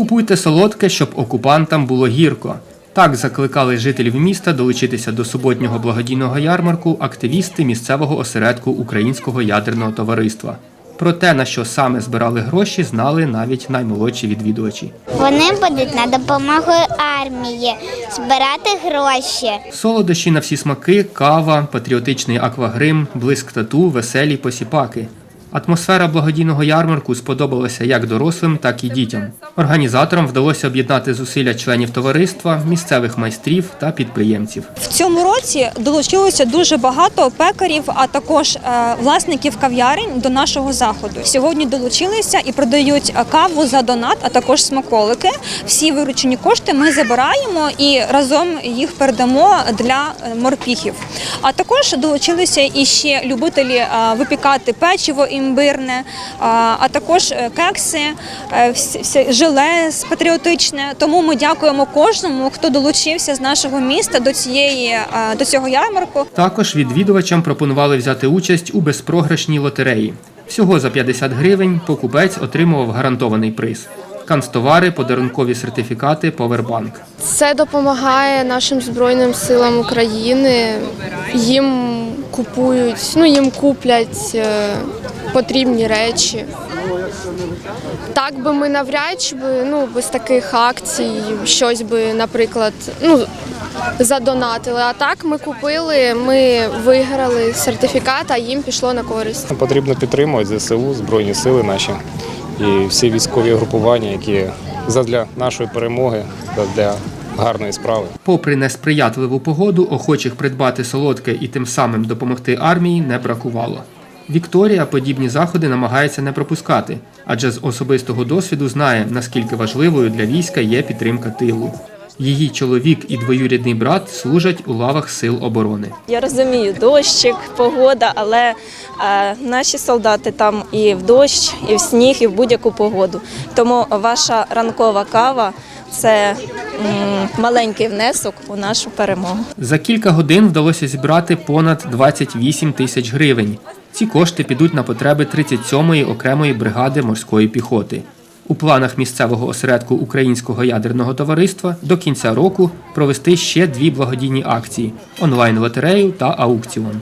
Купуйте солодке, щоб окупантам було гірко. Так закликали жителів міста долучитися до суботнього благодійного ярмарку активісти місцевого осередку Українського ядерного товариства. Про те, на що саме збирали гроші, знали навіть наймолодші відвідувачі. Вони будуть на допомогу армії збирати гроші. Солодощі на всі смаки, кава, патріотичний аквагрим, блиск тату, веселі посіпаки. Атмосфера благодійного ярмарку сподобалася як дорослим, так і дітям. Організаторам вдалося об'єднати зусилля членів товариства, місцевих майстрів та підприємців. В цьому році долучилося дуже багато пекарів, а також е, власників кав'ярень до нашого заходу. Сьогодні долучилися і продають каву за донат, а також смаколики. Всі виручені кошти ми забираємо і разом їх передамо для е, морпіхів. А також долучилися і ще любителі е, випікати печиво імбирне, а також е, кекси, е, желе патріотичне. Тому ми дякуємо кожному, хто долучився з нашого міста до цієї е, до цього ярмарку. Також відвідувачам пропонували взяти участь у безпрограшній лотереї. Всього за 50 гривень покупець отримував гарантований приз. Канцтовари, подарункові сертифікати, повербанк. Це допомагає нашим збройним силам України. Їм купують, ну їм куплять е, потрібні речі. Так би ми навряд чи би, ну, без таких акцій щось би, наприклад, ну, задонатили. А так ми купили, ми виграли сертифікат, а їм пішло на користь. Потрібно підтримувати ЗСУ, Збройні сили наші і всі військові групування, які задля нашої перемоги, для гарної справи. Попри несприятливу погоду, охочих придбати солодке і тим самим допомогти армії не бракувало. Вікторія подібні заходи намагається не пропускати, адже з особистого досвіду знає, наскільки важливою для війська є підтримка тилу. Її чоловік і двоюрідний брат служать у лавах сил оборони. Я розумію, дощик, погода, але наші солдати там і в дощ, і в сніг, і в будь-яку погоду. Тому ваша ранкова кава це маленький внесок у нашу перемогу. За кілька годин вдалося зібрати понад 28 тисяч гривень. Ці кошти підуть на потреби 37-ї окремої бригади морської піхоти. У планах місцевого осередку Українського ядерного товариства до кінця року провести ще дві благодійні акції онлайн-лотерею та аукціон.